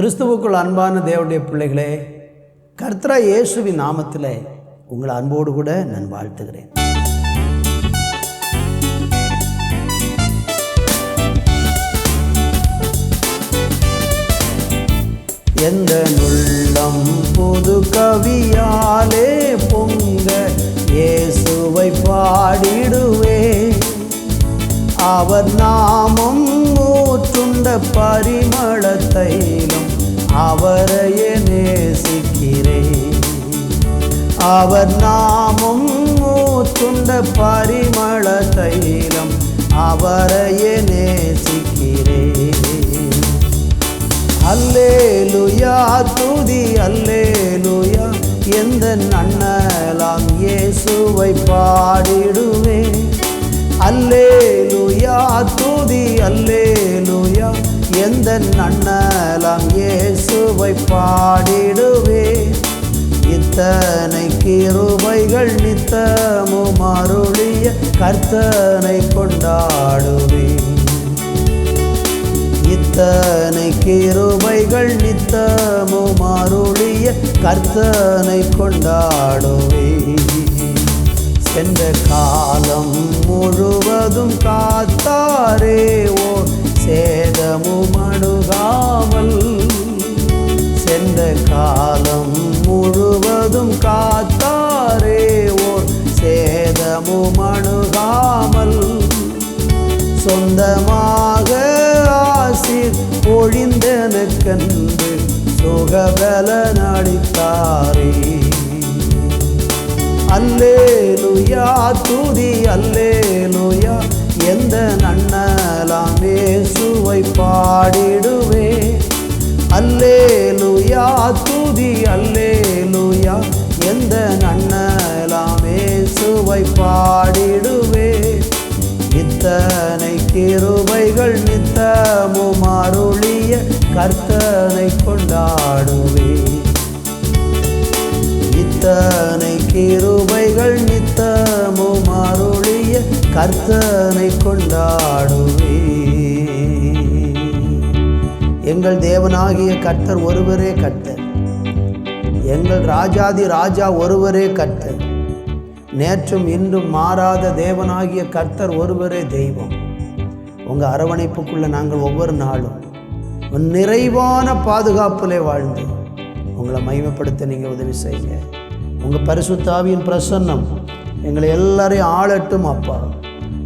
கிறிஸ்துவுக்குள் அன்பான தேவனுடைய பிள்ளைகளே கர்த்தரா இயேசுவின் நாமத்தில் உங்களை அன்போடு கூட நான் வாழ்த்துகிறேன். எந்த நுள்ளம் புது கவியாலே பொங்க இயேசுவை பாடிடுவே. அவர் நாமம் ஊற்றுண்ட பரிமள தைலம் அவரையே நேசிக்கிறேன். அவர் நாமும் ஊற்றுண்ட பரிமள தைலம் அவரையே நேசிக்கிறேன். அல்லேலுயா துதி அல்லேலுயா எந்த நன்னலாம் இயேசுவை பாடிடுவேன். அல்லேலுயா துதி அல்லேலுயா எந்த நன்னலாம் இயேசுவை பாடிடுவே? இத்தனை கிருபைகள் நித்தமும் அருளிய கர்த்தனை கொண்டாடுவே. இத்தனை கிருபைகள் நித்தமும் அருளிய கர்த்தனை கொண்டாடுவே. சென்ற காலம் முழுவதும் காத்தாரே ஓ சேதமும் அணுகாமல் சென்ற காலம் முழுவதும் காத்தாரே ஓர் சேதமும் அணுகாமல் சொந்தமாக ஆசிர் கண்டு சுகபல நடித்தாரே அல்லேலுயா துதி அல்லேலுயா எந்த நன்னலாமே சுவை பாடிடுவே? அல்லேலுயா துதி அல்லேலுயா எந்த நன்னலாமே சுவை பாடிடுவே? இத்தனை கிருபைகள் நித்தமும் அருளிய கர்த்தனை கொண்டாடுவே. இத்தனை கிருபைகள் நித்தமும் கர்த்தனை கொண்டாடுவே எங்கள் தேவனாகிய கர்த்தர் ஒருவரே கர்த்தர். எங்கள் ராஜாதி ராஜா ஒருவரே கர்த்தர். நேற்றும் இன்றும் மாறாத தேவனாகிய கர்த்தர் ஒருவரே தெய்வம். உங்கள் அரவணைப்புக்குள்ளே நாங்கள் ஒவ்வொரு நாளும் நிறைவான பாதுகாப்பிலே வாழ்ந்து உங்களை மகிமைப்படுத்த நீங்கள் உதவி செய்யுங்க. உங்கள் பரிசுத்தாவியின் பிரசன்னம் எங்களை எல்லாரையும் ஆளட்டும் அப்பா.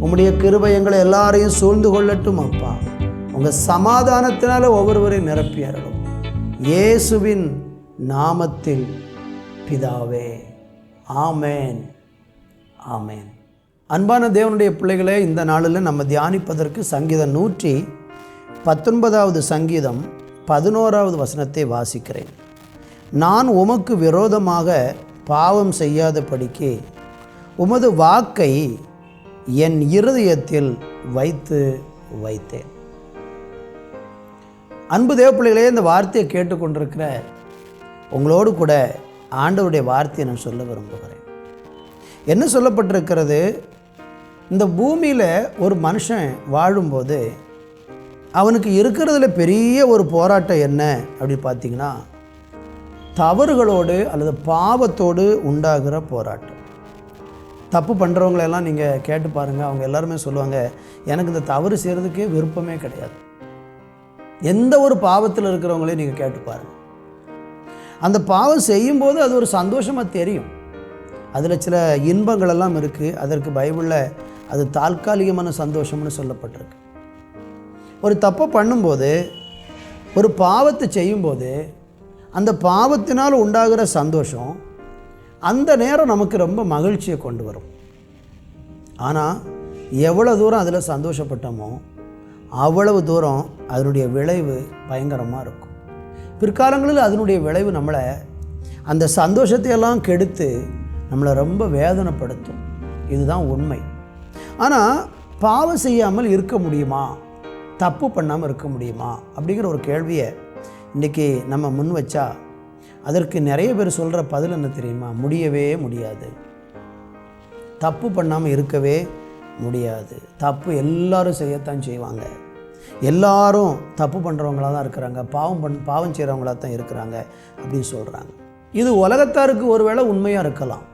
உம்முடைய கிருபை எங்களை எல்லாரையும் சூழ்ந்து கொள்ளட்டும் அப்பா. உங்கள் சமாதானத்தினால ஒவ்வொருவரையும் நிரப்பியறலும் இயேசுவின் நாமத்தில் பிதாவே. ஆமேன். ஆமேன். அன்பான தேவனுடைய பிள்ளைகளே இந்த நாளில் நம்ம தியானிப்பதற்கு சங்கீதம் நூற்றி பத்தொன்பதாவது சங்கீதம் பதினோராவது வசனத்தை வாசிக்கிறேன். நான் உமக்கு விரோதமாக பாவம் செய்யாதபடிக்கு உமது வாக்கை என் இருதயத்தில் வைத்து வைத்தேன். அன்பு தேவப்பிள்ளைகளே இந்த வார்த்தையை கேட்டுக்கொண்டிருக்கிற உங்களோடு கூட ஆண்டவருடைய வார்த்தையை நான் சொல்ல விரும்புகிறேன். என்ன சொல்லப்பட்டிருக்கிறது? இந்த பூமியில் ஒரு மனுஷன் வாழும்போது அவனுக்கு இருக்கிறதுல பெரிய ஒரு போராட்டம் என்ன அப்படின்னு பார்த்தீங்கன்னா தவறுகளோடு அல்லது பாவத்தோடு உண்டாகிற போராட்டம். தப்பு பண்ணுறவங்களெல்லாம் நீங்கள் கேட்டு பாருங்கள் அவங்க எல்லாருமே சொல்லுவாங்க எனக்கு இந்த தவறு செய்கிறதுக்கே விருப்பமே கிடையாது. எந்த ஒரு பாவத்தில் இருக்கிறவங்களையும் நீங்கள் கேட்டு பாருங்கள் அந்த பாவம் செய்யும்போது அது ஒரு சந்தோஷமாக தெரியும். அதில் சில இன்பங்களெல்லாம் இருக்குது அதற்கு பைபிளில் அது தாற்காலிகமான சந்தோஷம்னு சொல்லப்பட்டிருக்கு. ஒரு தப்பை பண்ணும்போது ஒரு பாவத்தை செய்யும்போது அந்த பாவத்தினால் உண்டாகிற சந்தோஷம் அந்த நேரம் நமக்கு ரொம்ப மகிழ்ச்சியை கொண்டு வரும். ஆனால் எவ்வளோ தூரம் அதில் சந்தோஷப்பட்டோமோ அவ்வளவு தூரம் அதனுடைய விளைவு பயங்கரமாக இருக்கும். பிற்காலங்களில் அதனுடைய விளைவு நம்மளை அந்த சந்தோஷத்தையெல்லாம் கெடுத்து நம்மளை ரொம்ப வேதனைப்படுத்தும். இதுதான் உண்மை. ஆனால் பாவம் செய்யாமல் இருக்க முடியுமா? தப்பு பண்ணாமல் இருக்க முடியுமா? அப்படிங்கிற ஒரு கேள்வியை இன்றைக்கி நம்ம முன் வச்சா அதற்கு நிறைய பேர் சொல்கிற பதில் என்ன தெரியுமா? முடியவே முடியாது. தப்பு பண்ணாமல் இருக்கவே முடியாது. தப்பு எல்லாரும் செய்யத்தான் செய்வாங்க. எல்லாரும் தப்பு பண்ணுறவங்களாக தான் இருக்கிறாங்க. பாவம் பண் பாவம் செய்கிறவங்களாக தான் இருக்கிறாங்க அப்படின்னு சொல்கிறாங்க இது உலகத்தாருக்கு ஒருவேளை உண்மையாக இருக்கலாம்.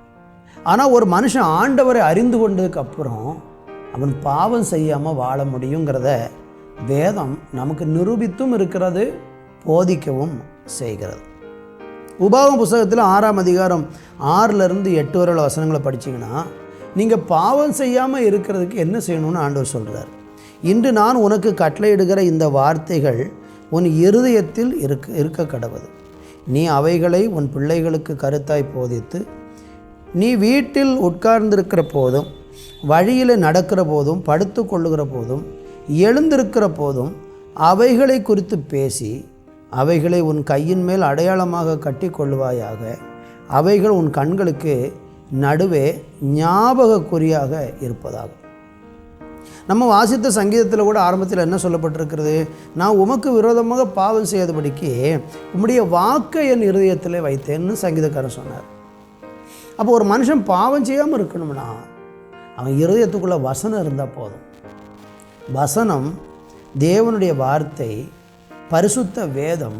ஆனால் ஒரு மனுஷன் ஆண்டவரை அறிந்து கொண்டதுக்கு அப்புறம் அவன் பாவம் செய்யாமல் வாழ முடியுங்கிறத வேதம் நமக்கு நிரூபித்தும் இருக்கிறது போதிக்கவும் செய்கிறது. உபாகம் புஸ்தகத்தில் ஆறாம் அதிகாரம் ஆறிலிருந்து எட்டு வரை உள்ள வசனங்களை படிச்சீங்கன்னா நீங்கள் பாவம் செய்யாமல் இருக்கிறதுக்கு என்ன செய்யணும்னு ஆண்டவர் சொல்கிறார் இன்று நான் உனக்கு கட்டளையிடுகிற இந்த வார்த்தைகள் உன் இருதயத்தில் இருக்க இருக்க கடவுது நீ அவைகளை உன் பிள்ளைகளுக்கு கருத்தாய் போதித்து நீ வீட்டில் உட்கார்ந்திருக்கிற போதும் வழியில் நடக்கிற போதும் படுத்து கொள்ளுகிற போதும் எழுந்திருக்கிற போதும் அவைகளை குறித்து பேசி அவைகளை உன் கையின் மேல் அடையாளமாக கட்டி கொள்வாயாக அவைகள் உன் கண்களுக்கு நடுவே ஞாபக குறியாக இருப்பதாகும். நம்ம வாசித்த சங்கீதத்தில் கூட ஆரம்பத்தில் என்ன சொல்லப்பட்டிருக்கிறது? நான் உமக்கு விரோதமாக பாவம் செய்தபடிக்கு உம்முடைய வாக்கை என் இருதயத்தில் வைத்தேன்னு சங்கீதக்காரன் சொன்னார். அப்போ ஒரு மனுஷன் பாவம் செய்யாமல் இருக்கணும்னா அவன் இருதயத்துக்குள்ளே வசனம் இருந்தால் போதும். வசனம் தேவனுடைய வார்த்தை பரிசுத்த வேதம்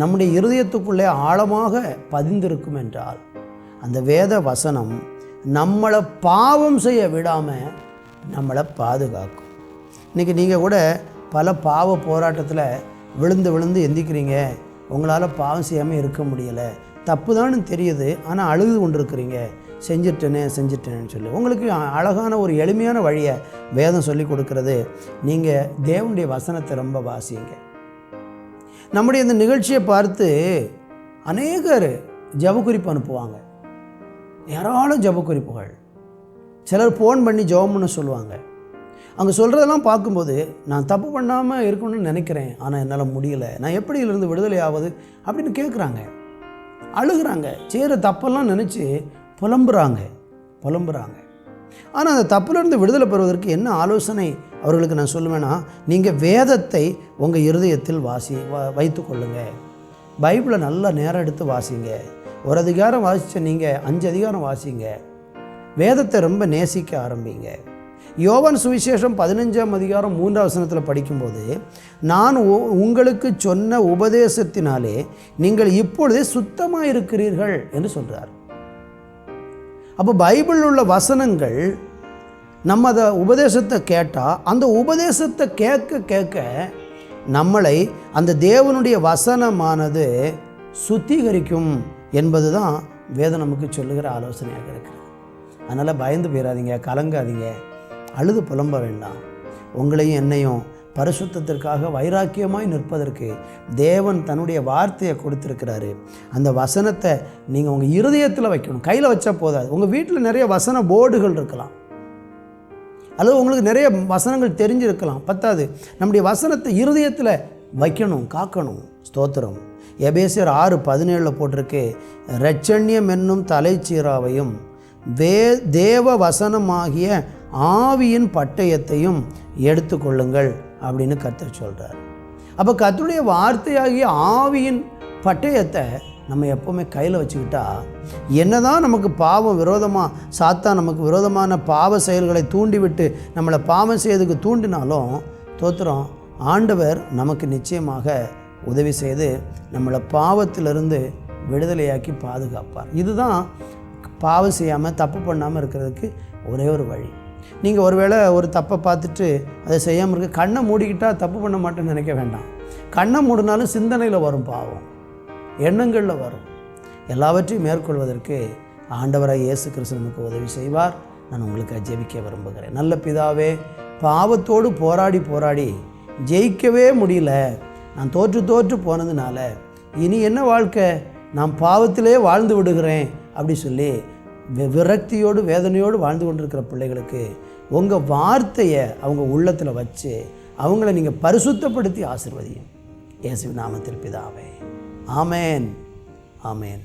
நம்முடைய இருதயத்துக்குள்ளே ஆழமாக பதிந்திருக்கும் என்றால் அந்த வேத வசனம் நம்மளை பாவம் செய்ய விடாமல் நம்மளை பாதுகாக்கும். இன்றைக்கி நீங்கள் கூட பல பாவ போராட்டத்தில் விழுந்து விழுந்து எந்திக்கிறீங்க. உங்களால் பாவம் செய்யாமல் இருக்க முடியலை. தப்பு தான்னு தெரியுது ஆனால் அழுது கொண்டிருக்கிறீங்க. செஞ்சிட்டேனே செஞ்சிட்டேன்னு சொல்லி. உங்களுக்கு அழகான ஒரு எளிமையான வழியை வேதம் சொல்லி கொடுக்கறது. நீங்கள் தேவனுடைய வசனத்தை ரொம்ப வாசிங்க. நம்முடைய இந்த நிகழ்ச்சியை பார்த்து அநேகர் ஜபக்குறிப்பு அனுப்புவாங்க. ஏராளம் ஜபக்குறிப்புகள். சிலர் ஃபோன் பண்ணி ஜபம் பண்ண சொல்லுவாங்க. அங்கே சொல்கிறதெல்லாம் பார்க்கும்போது நான் தப்பு பண்ணாமல் இருக்கணும்னு நினைக்கிறேன் ஆனால் என்னால் முடியலை. நான் எப்படி இதிலிருந்து விடுதலை ஆகுது அப்படின்னு கேட்குறாங்க அழுகுறாங்க. செய்கிற தப்பெல்லாம் நினச்சி புலம்புறாங்க. புலம்புறாங்க. ஆனால் அந்த தப்புலேருந்து விடுதலை பெறுவதற்கு என்ன ஆலோசனை அவர்களுக்கு நான் சொல்லுவேன்னா நீங்கள் வேதத்தை உங்கள் இருதயத்தில் வாசி வ வைத்து கொள்ளுங்க. பைபிளை நல்லா நேரம் எடுத்து வாசிங்க. ஒரு அதிகாரம் வாசித்த நீங்கள் அஞ்சு அதிகாரம் வாசிங்க. வேதத்தை ரொம்ப நேசிக்க ஆரம்பிங்க. யோவன் சுவிசேஷம் பதினஞ்சாம் அதிகாரம் மூன்றாம் வசனத்தில் படிக்கும்போது நான் உ- உங்களுக்கு சொன்ன உபதேசத்தினாலே நீங்கள் இப்பொழுதே சுத்தமாக இருக்கிறீர்கள் என்று சொல்கிறார் அப்போ பைபிளில் உள்ள வசனங்கள் நம்ம அதை உபதேசத்தை கேட்டால் அந்த உபதேசத்தை கேட்க கேட்க நம்மளை அந்த தேவனுடைய வசனமானது சுத்திகரிக்கும் என்பது தான் வேதம் நமக்கு சொல்லுகிற ஆலோசனையாக இருக்கிறது. அதனால் பயந்து போயிடாதீங்க கலங்காதீங்க அழுது புலம்ப வேண்டாம். உங்களையும் என்னையும் பரிசுத்தத்திற்காக வைராக்கியமாய் நிற்பதற்கு தேவன் தன்னுடைய வார்த்தையை கொடுத்துருக்கிறாரு. அந்த வசனத்தை நீங்கள் உங்கள் இருதயத்தில் வைக்கணும். கையில் வச்சா போதாது. உங்கள் வீட்டில் நிறைய வசன போர்டுகள் இருக்கலாம். அல்லது உங்களுக்கு நிறைய வசனங்கள் தெரிஞ்சிருக்கலாம். பத்தாது நம்முடைய வசனத்தை இருதயத்தில் வைக்கணும் காக்கணும். ஸ்தோத்திரம். எபேசியர் ஆறு பதினேழில் போட்டிருக்கு இரட்சண்யம் என்னும் தலைச்சீராவையும் வே தேவ வசனமாகிய ஆவியின் பட்டயத்தையும் எடுத்துக்கொள்ளுங்கள் அப்படின்னு கத்தர் சொல்கிறார் அப்போ கத்துடைய வார்த்தையாகிய ஆவியின் பட்டயத்தை நம்ம எப்போவுமே கையில் வச்சுக்கிட்டா என்னதான் நமக்கு பாவம் விரோதமாக சாத்தா நமக்கு விரோதமான பாவ செயல்களை தூண்டிவிட்டு நம்மளை பாவம் செய்யறதுக்கு தூண்டினாலும் தோத்துறோம் ஆண்டவர் நமக்கு நிச்சயமாக உதவி செய்து நம்மளை பாவத்திலிருந்து விடுதலையாக்கி பாதுகாப்பார். இதுதான் பாவம் செய்யாமல் தப்பு பண்ணாமல் இருக்கிறதுக்கு ஒரே ஒரு வழி. நீங்கள் ஒருவேளை ஒரு தப்பை பார்த்துட்டு அதை செய்யாமல் இருக்க கண்ணை மூடிக்கிட்டால் தப்பு பண்ண மாட்டேன்னு நினைக்க வேண்டாம். கண்ணை மூடினாலும் சிந்தனையில் வரும் பாவம். எண்ணங்களில் வரும். எல்லாவற்றையும் மேற்கொள்வதற்கு ஆண்டவராக இயேசு கிறிஸ்து நமக்கு உதவி செய்வார். நான் உங்களுக்கு ஜெபிக்க விரும்புகிறேன். நல்ல பிதாவே பாவத்தோடு போராடி போராடி ஜெயிக்கவே முடியல. நான் தோற்று தோற்று போனதுனால இனி என்ன வாழ்க்கை? நான் பாவத்திலே வாழ்ந்து விடுகிறேன் அப்படி சொல்லி வி- விரக்தியோடு வேதனையோடு வாழ்ந்து கொண்டிருக்கிற பிள்ளைகளுக்கு உங்கள் வார்த்தையை அவங்க உள்ளத்தில் வச்சு அவங்கள நீங்கள் பரிசுத்தப்படுத்தி ஆசிர்வதியும். இயேசு நாமத்தில் பிதாவே. ஆமேன் ஆமேன்